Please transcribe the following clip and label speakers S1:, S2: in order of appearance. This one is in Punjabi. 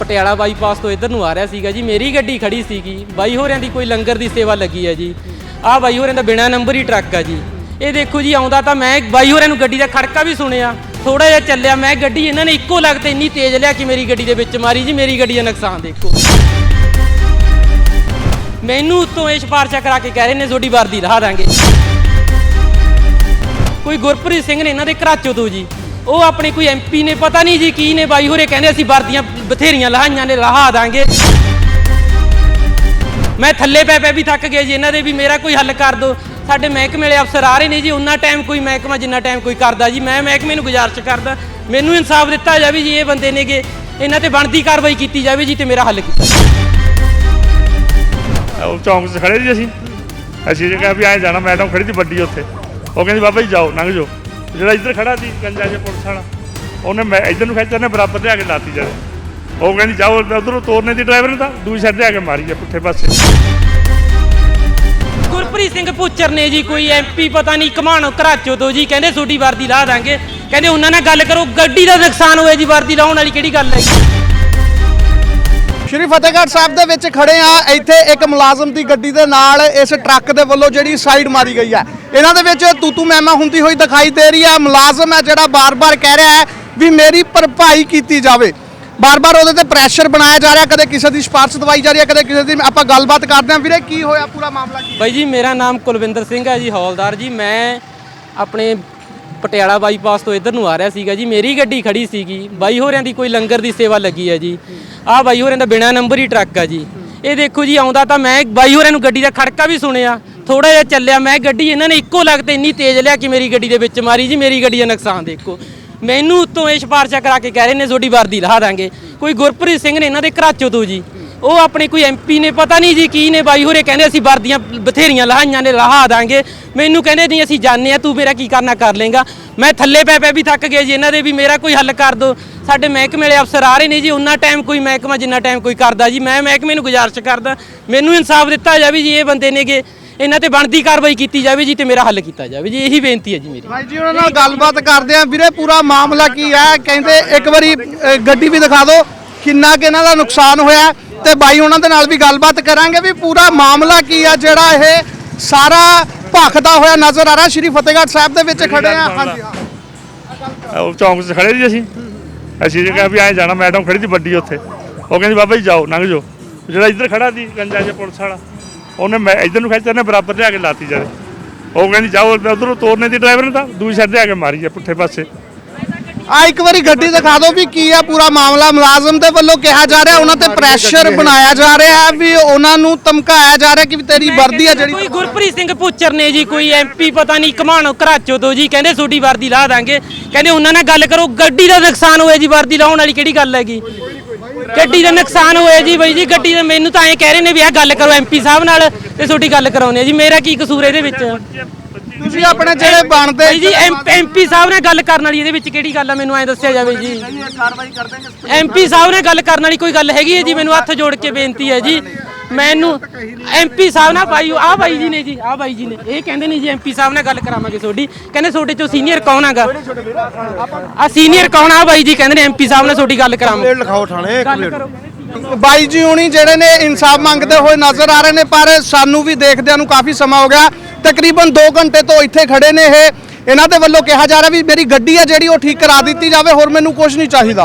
S1: ਪਟਿਆਲਾ ਬਾਈਪਾਸ ਤੋਂ ਇੱਧਰ ਨੂੰ ਆ ਰਿਹਾ ਸੀਗਾ ਜੀ। ਮੇਰੀ ਗੱਡੀ ਖੜੀ ਸੀਗੀ। ਬਾਈ ਹੋਰਿਆਂ ਦੀ ਕੋਈ ਲੰਗਰ ਦੀ ਸੇਵਾ ਲੱਗੀ ਹੈ ਜੀ। ਆਹ ਬਾਈ ਹੋਰਿਆਂ ਦਾ ਬਿਨਾ ਨੰਬਰ ਹੀ ਟਰੱਕ ਆ ਜੀ। ਇਹ ਦੇਖੋ ਜੀ, ਆਉਂਦਾ ਤਾਂ ਮੈਂ ਬਾਈ ਹੋਰਿਆਂ ਨੂੰ ਗੱਡੀ ਦਾ ਖੜਕਾ ਵੀ ਸੁਣਿਆ। ਥੋੜਾ ਜਿਹਾ ਚੱਲਿਆ, ਮੈਂ ਗੱਡੀ ਇਹਨਾਂ ਨੇ ਇੱਕੋ ਲਗਤ ਇੰਨੀ ਤੇਜ਼ ਲਿਆ ਕਿ ਮੇਰੀ ਗੱਡੀ ਦੇ ਵਿੱਚ ਮਾਰੀ ਜੀ। ਮੇਰੀ ਗੱਡੀ ਦਾ ਨੁਕਸਾਨ ਦੇਖੋ। ਮੈਨੂੰ ਉੱਤੋਂ ਇਹ ਸਿਫਾਰਸ਼ਾਂ ਕਰਾ ਕੇ ਕਹਿ ਰਹੇ ਨੇ, ਤੁਹਾਡੀ ਵਰਦੀ ਰਹਾ ਦਾਂਗੇ। ਕੋਈ ਗੁਰਪ੍ਰੀਤ ਸਿੰਘ ਨੇ ਇਹਨਾਂ ਦੇ ਘਰਾਚੋ ਤੋਂ ਜੀ। ਉਹ ਆਪਣੇ ਕੋਈ ਐਮਪੀ ਨੇ, ਪਤਾ ਨਹੀਂ ਜੀ ਕੀ ਨੇ ਬਾਈ ਹੋਰੇ ਕਹਿੰਦੇ ਅਸੀਂ ਵਰਦੀਆਂ ਬਥੇਰੀਆਂ ਲਹਾਈਆਂ ਨੇ ਲਹਾ ਦਾਂਗੇ। ਮੈਂ ਥੱਲੇ ਪੈ ਪੈ ਵੀ ਥੱਕ ਗਿਆ ਜੀ, ਇਹਨਾਂ ਦੇ ਵੀ ਮੇਰਾ ਕੋਈ ਹੱਲ ਕਰ ਦਿਓ ਸਾਡੇ ਮਹਿਕਮੇ ਵਾਲੇ ਅਫਸਰ ਆ ਰਹੇ ਨੇ ਜੀ, ਉਹਨਾਂ ਟਾਈਮ ਕੋਈ ਮਹਿਕਮਾ ਜਿੰਨਾ ਟਾਈਮ ਕੋਈ ਕਰਦਾ ਜੀ। ਮੈਂ ਮਹਿਕਮੇ ਨੂੰ ਗੁਜ਼ਾਰਿਸ਼ ਕਰਦਾ, ਮੈਨੂੰ ਇਨਸਾਫ ਦਿੱਤਾ ਜਾਵੇ ਜੀ, ਇਹ ਬੰਦੇ ਨੇਗੇ। ਇਹਨਾਂ ਤੇ ਬਣਦੀ ਕਾਰਵਾਈ ਕੀਤੀ ਜਾਵੇ ਜੀ, ਤੇ ਮੇਰਾ ਹੱਲ ਕੀਤਾ
S2: ਉਹ ਚੌਂਕ 'ਚ ਖੜੇ ਸੀ ਅਸੀਂ। ਅਸੀਂ ਜੇ ਕਿਹਾ ਵੀ ਐਂ ਜਾਣਾ ਮੈਡਮ ਖੜੀ ਸੀ ਵੱਡੀ ਉੱਥੇ। ਉਹ ਕਹਿੰਦੀ, ਬਾਬਾ ਜੀ ਜਾਓ, ਲੰਘ ਜਾਓ। ਜਿਹੜਾ ਇੱਧਰ ਖੜਾ ਸੀ, ਗੰਜਾ ਜਿਹਾ ਪੁਲਿਸ ਵਾਲਾ, ਉਹਨੇ ਮੈਂ ਇੱਧਰ ਨੂੰ ਖਿੱਚਿਆ ਨੇ ਬਰਾਬਰ ਲਿਆ ਕੇ ਲਾਤੀ ਜਦੇ। ਉਹ ਕਹਿੰਦੀ, ਜਾਓ ਉਧਰੋਂ ਤੋਰਨੇ ਦੀ ਡਰਾਈਵਰ ਨੇ ਤਾਂ, ਦੂਜੀ ਸਾਈਡ ਲਿਆ ਕੇ ਮਾਰੀ ਆ ਪੁੱਠੇ ਪਾਸੇ।
S1: ਗੁਰਪ੍ਰੀਤ ਸਿੰਘ ਪੁੱਚਰ ਨੇ ਜੀ, ਕੋਈ ਐਮਪੀ ਪਤਾ ਨਹੀਂ, ਘਮਾਣੋ ਘਰਾਚੋ ਤੋਂ ਜੀ, ਕਹਿੰਦੇ ਤੁਹਾਡੀ ਵਰਦੀ ਲਾ ਦਾਂਗੇ। ਕਹਿੰਦੇ ਉਹਨਾਂ ਨਾਲ ਗੱਲ ਕਰੋ, ਗੱਡੀ ਦਾ ਨੁਕਸਾਨ ਹੋਇਆ ਜੀ, ਵਰਦੀ ਲਾਉਣ ਵਾਲੀ ਕਿਹੜੀ ਗੱਲ ਹੈ
S3: ਸ਼੍ਰੀ ਫਤਿਹਗੜ੍ਹ ਸਾਹਿਬ ਦੇ ਵਿੱਚ ਖੜੇ ਆ। ਇੱਥੇ ਇੱਕ ਮੁਲਾਜ਼ਮ ਦੀ ਗੱਡੀ ਦੇ ਨਾਲ ਇਸ ਟਰੱਕ ਦੇ ਵੱਲੋਂ ਜਿਹੜੀ ਸਾਈਡ ਮਾਰੀ ਗਈ ਹੈ। ਇਹਨਾਂ ਦੇ ਵਿੱਚ ਤੂਤੂ ਮਹਿਮਾ ਹੁੰਦੀ ਹੋਈ ਦਿਖਾਈ ਦੇ ਰਹੀ ਹੈ। ਮੁਲਾਜ਼ਮ ਹੈ ਜਿਹੜਾ ਬਾਰ-ਬਾਰ ਕਹਿ ਰਿਹਾ ਹੈ ਵੀ ਮੇਰੀ ਭਰਪਾਈ ਕੀਤੀ ਜਾਵੇ। ਬਾਰ-ਬਾਰ ਉਹਦੇ ਤੇ ਪ੍ਰੈਸ਼ਰ ਬਣਾਇਆ ਜਾ ਰਿਹਾ। ਕਦੇ ਕਿਸੇ ਦੀ ਸਿਫਾਰਸ਼ ਦਵਾਈ ਜਾ ਰਹੀ ਹੈ, ਕਦੇ ਕਿਸੇ ਦੀ ਆਪਾਂ ਗੱਲਬਾਤ ਕਰਦੇ ਹਾਂ। ਵੀਰੇ, ਕੀ ਹੋਇਆ? ਪੂਰਾ ਮਾਮਲਾ ਕੀ
S1: ਬਾਈ ਜੀ, ਮੇਰਾ ਨਾਮ ਕੁਲਵਿੰਦਰ ਸਿੰਘ ਹੈ ਜੀ, ਹੌਲਦਾਰ ਜੀ। ਮੈਂ ਆਪਣੇ ਪਟਿਆਲਾ ਬਾਈਪਾਸ ਤੋਂ ਇੱਧਰ ਨੂੰ ਆ ਰਿਹਾ ਸੀਗਾ ਜੀ। ਮੇਰੀ ਗੱਡੀ ਖੜੀ ਸੀਗੀ। ਬਾਈ ਹੋਰਿਆਂ ਦੀ ਕੋਈ ਲੰਗਰ ਦੀ ਸੇਵਾ ਲੱਗੀ ਹੈ ਜੀ। ਆਹ ਬਾਈ ਹੋਰਿਆਂ ਦਾ ਬਿਨਾ ਨੰਬਰ ਹੀ ਟਰੱਕ ਆ ਜੀ। ਇਹ ਦੇਖੋ ਜੀ, ਆਉਂਦਾ ਤਾਂ ਮੈਂ ਬਾਈ ਹੋਰਿਆਂ ਨੂੰ ਗੱਡੀ ਦਾ ਖੜਕਾ ਵੀ ਸੁਣਿਆ। ਥੋੜਾ ਜਿਹਾ ਚੱਲਿਆ। ਮੈਂ ਗੱਡੀ ਇਹਨਾਂ ਨੇ ਇੱਕੋ ਲਗਤ ਇੰਨੀ ਤੇਜ਼ ਲਿਆ ਕਿ ਮੇਰੀ ਗੱਡੀ ਦੇ ਵਿੱਚ ਮਾਰੀ ਜੀ। ਮੇਰੀ ਗੱਡੀ ਦਾ ਨੁਕਸਾਨ ਦੇਖੋ। ਮੈਨੂੰ ਉੱਤੋਂ ਇਹ ਸਿਫਾਰਸ਼ਾਂ ਕਰਾ ਕੇ ਕਹਿ ਰਹੇ ਨੇ, ਤੁਹਾਡੀ ਵਰਦੀ ਲਹਾ ਦਾਂਗੇ। ਕੋਈ ਗੁਰਪ੍ਰੀਤ ਸਿੰਘ ਨੇ ਇਹਨਾਂ ਦੇ ਘਰਾਚੋ ਤੋਂ ਜੀ। ਉਹ ਆਪਣੇ ਕੋਈ ਐਮਪੀ ਨੇ, ਪਤਾ ਨਹੀਂ ਜੀ ਕੀ ਨੇ, ਬਾਈ ਹੋਰੇ ਕਹਿੰਦੇ ਅਸੀਂ ਵਰਦੀਆਂ, ਬਥੇਰੀਆਂ ਲਹਾਈਆਂ ਨੇ, ਲਹਾ ਦਾਂਗੇ। ਮੈਨੂੰ ਕਹਿੰਦੇ ਨਹੀਂ ਅਸੀਂ ਜਾਣਦੇ ਆ ਤੂੰ ਮੇਰਾ ਕੀ ਕਰਨਾ, ਕਰ ਲੇਗਾ। ਮੈਂ ਥੱਲੇ ਪੈ ਪੈ ਵੀ ਥੱਕ ਗਿਆ ਜੀ, ਇਹਨਾਂ ਦੇ ਵੀ ਮੇਰਾ ਕੋਈ ਹੱਲ ਕਰ ਦਿਓ ਸਾਡੇ ਮਹਿਕਮੇ ਵਾਲੇ ਅਫਸਰ ਆ ਰਹੇ ਨੇ ਜੀ, ਉਹਨਾਂ ਟਾਈਮ ਕੋਈ ਮਹਿਕਮਾ, ਜਿੰਨਾ ਟਾਈਮ ਕੋਈ ਕਰਦਾ ਜੀ। ਮੈਂ ਮਹਿਕਮੇ ਨੂੰ ਗੁਜ਼ਾਰਿਸ਼ ਕਰਦਾ, ਮੈਨੂੰ ਇਨਸਾਫ ਦਿੱਤਾ ਜਾਵੇ ਜੀ, ਇਹ ਬੰਦੇ ਨੇਗੇ। ਇਹਨਾਂ ਤੇ ਬਣਦੀ ਕਾਰਵਾਈ ਕੀਤੀ ਜਾਵੇ ਜੀ, ਤੇ ਮੇਰਾ ਹੱਲ ਕੀਤਾ ਜਾਵੇ ਜੀ, ਇਹੀ ਬੇਨਤੀ ਹੈ ਜੀ ਮੇਰੀ।
S3: ਭਾਈ ਜੀ, ਉਹਨਾਂ ਨਾਲ ਗੱਲਬਾਤ ਕਰਦੇ ਆ ਵੀਰੇ, ਪੂਰਾ ਮਾਮਲਾ ਕੀ ਹੈ? ਕਹਿੰਦੇ ਇੱਕ ਵਾਰੀ ਗੱਡੀ ਵੀ ਦਿਖਾ ਦਿਓ। ਕਿੰਨਾ ਕਿ ਇਹਨਾਂ ਦਾ ਨੁਕਸਾਨ ਹੋਇਆ ਤੇ ਬਾਈ ਉਹਨਾਂ ਦੇ ਨਾਲ ਵੀ ਗੱਲਬਾਤ ਕਰਾਂਗੇ ਵੀ ਪੂਰਾ ਮਾਮਲਾ ਕੀ ਆ ਜਿਹੜਾ ਇਹ ਸਾਰਾ ਭਖਦਾ ਹੋਇਆ ਨਜ਼ਰ ਆ ਰਿਹਾ। ਸ਼੍ਰੀ ਫਤਿਹਗੜ੍ਹ ਸਾਹਿਬ ਦੇ ਵਿੱਚ ਖੜੇ ਆ। ਹਾਂਜੀ ਹਾਂ।
S2: ਉਹ ਚੌਂਕ 'ਚ ਖੜੇ ਸੀ ਅਸੀਂ। ਅਸੀਂ ਜੇ ਕਿਹਾ ਵੀ ਐਂ ਜਾਣਾ ਮੈਡਮ ਖੜੀ ਸੀ ਵੱਡੀ ਉੱਥੇ। ਉਹ ਕਹਿੰਦੀ ਬਾਬਾ ਜੀ ਜਾਓ ਲੰਘ ਜਾਓ। ਜਿਹੜਾ ਇੱਧਰ ਖੜਾ ਸੀ ਗੰਜਾ ਜਿਹਾ ਪੁਲਿਸ ਵਾਲਾ ਉਹਨੇ ਮੈਂ ਇੱਧਰ ਨੂੰ ਖਿੱਚਿਆ ਨੇ ਬਰਾਬਰ ਲਿਆ ਕੇ ਲਾਤੀ ਜਦੇ। ਉਹ ਕਹਿੰਦੀ ਜਾਓ ਉਧਰੋਂ ਤੋਰਨੇ ਦੀ ਡਰਾਈਵਰ ਨੇ ਤਾਂ ਦੂਜੀ ਸਾਈਡ ਲਿਆ ਕੇ ਮਾਰੀ ਆ ਪੁੱਠੇ ਪਾਸੇ।
S3: ਆ ਇੱਕ ਵਾਰੀ ਗੱਡੀ ਦਿਖਾ ਦਿਓ ਵੀ ਕੀ ਆ ਪੂਰਾ ਮਾਮਲਾ। ਮੁਲਾਜ਼ਮ ਦੇ ਵੱਲੋਂ ਕਿਹਾ ਜਾ ਰਿਹਾ ਉਹਨਾਂ ਤੇ ਪ੍ਰੈਸ਼ਰ ਬਣਾਇਆ ਜਾ ਰਿਹਾ ਹੈ ਵੀ ਉਹਨਾਂ ਨੂੰ ਧਮਕਾਇਆ ਜਾ ਰਿਹਾ ਕਿ ਵੀ ਤੇਰੀ ਵਰਦੀ ਆ ਜਿਹੜੀ
S1: ਕੋਈ ਗੁਰਪ੍ਰੀਤ ਸਿੰਘ ਪੁੱਚਰ ਨੇ ਜੀ ਕੋਈ ਐਮਪੀ ਪਤਾ ਨਹੀਂ ਘਮਾਣੋ ਘਰਾਚੋ ਤੋਂ ਜੀ ਕਹਿੰਦੇ ਤੁਹਾਡੀ ਵਰਦੀ ਲਾ ਦਾਂਗੇ। ਕਹਿੰਦੇ ਉਹਨਾਂ ਨਾਲ ਗੱਲ ਕਰੋ ਗੱਡੀ ਦਾ ਨੁਕਸਾਨ ਹੋਇਆ ਜੀ ਵਰਦੀ ਲਾਉਣ ਵਾਲੀ ਕਿਹੜੀ ਗੱਲ ਹੈਗੀ? ਗੱਡੀ ਦਾ ਨੁਕਸਾਨ ਹੋਇਆ ਜੀ ਬਈ ਜੀ ਗੱਡੀ ਦਾ ਮੈਨੂੰ ਤਾਂ ਐਂ ਕਹਿ ਰਹੇ ਨੇ ਵੀ ਆਹ ਗੱਲ ਕਰੋ ਐਮਪੀ ਸਾਹਿਬ ਨਾਲ ਤੇ ਤੁਹਾਡੀ ਗੱਲ ਕਰਾਉਣੀ ਹੈ ਜੀ ਮੇਰਾ ਕੀ ਕਸੂਰ ਇਹਦੇ ਵਿੱਚ?
S3: ਤੁਸੀਂ ਆਪਣੇ ਜਿਹੜੇ ਬਣਦੇ
S1: ਜੀ ਐਮਪੀ ਸਾਹਿਬ ਨਾਲ ਗੱਲ ਕਰਨ ਵਾਲੀ ਇਹਦੇ ਵਿੱਚ ਕਿਹੜੀ ਗੱਲ ਆ ਮੈਨੂੰ ਐਂ ਦੱਸਿਆ ਜਾਵੇ ਜੀ। ਐਮਪੀ ਸਾਹਿਬ ਨਾਲ ਗੱਲ ਕਰਨ ਵਾਲੀ ਕੋਈ ਗੱਲ ਹੈਗੀ ਹੈ ਜੀ? ਮੈਨੂੰ ਹੱਥ ਜੋੜ ਕੇ ਬੇਨਤੀ ਹੈ ਜੀ। ਮੈਨੂੰ ਐਮਪੀ ਸਾਹਿਬ ਨਾਲ ਬਾਈ ਆ ਬਾਈ ਜੀ ਨੇ ਜੀ ਆ ਬਾਈ ਜੀ ਨੇ। ਇਹ ਕਹਿੰਦੇ ਨੇ ਜੀ ਐਮਪੀ ਸਾਹਿਬ ਨਾਲ ਗੱਲ ਕਰਾਵਾਂਗੇ ਤੁਹਾਡੀ। ਕਹਿੰਦੇ ਤੁਹਾਡੇ ਚੋਂ ਸੀਨੀਅਰ ਕੌਣ ਹੈਗਾ? ਆ ਸੀਨੀਅਰ ਕੌਣ ਆ ਬਾਈ ਜੀ? ਕਹਿੰਦੇ ਨੇ ਐਮਪੀ ਸਾਹਿਬ ਨਾਲ ਤੁਹਾਡੀ ਗੱਲ ਕਰਾਵਾਂਗੇ
S4: ਲਿਖਾਓ ਥਾਣੇ
S1: ਗੱਲ ਕਰੋ।
S3: ਬਾਈ ਜੀ ਹੁਣੀ ਜਿਹੜੇ ਨੇ ਇਨਸਾਫ ਮੰਗਦੇ ਹੋਏ ਨਜ਼ਰ ਆ ਰਹੇ ਨੇ, ਪਰ ਸਾਨੂੰ ਵੀ ਦੇਖਦਿਆਂ ਨੂੰ ਕਾਫੀ ਸਮਾਂ ਹੋ ਗਿਆ। ਤਕਰੀਬਨ 2 ਘੰਟੇ ਤੋਂ ਇੱਥੇ ਖੜੇ ਨੇ ਇਹ। ਇਹਨਾਂ ਦੇ ਵੱਲੋਂ ਕਿਹਾ ਜਾ ਰਿਹਾ ਵੀ ਮੇਰੀ ਗੱਡੀ ਹੈ ਜਿਹੜੀ ਉਹ ਠੀਕ ਕਰਾ ਦਿੱਤੀ ਜਾਵੇ, ਹੋਰ ਮੈਨੂੰ ਕੁਝ ਨਹੀਂ ਚਾਹੀਦਾ।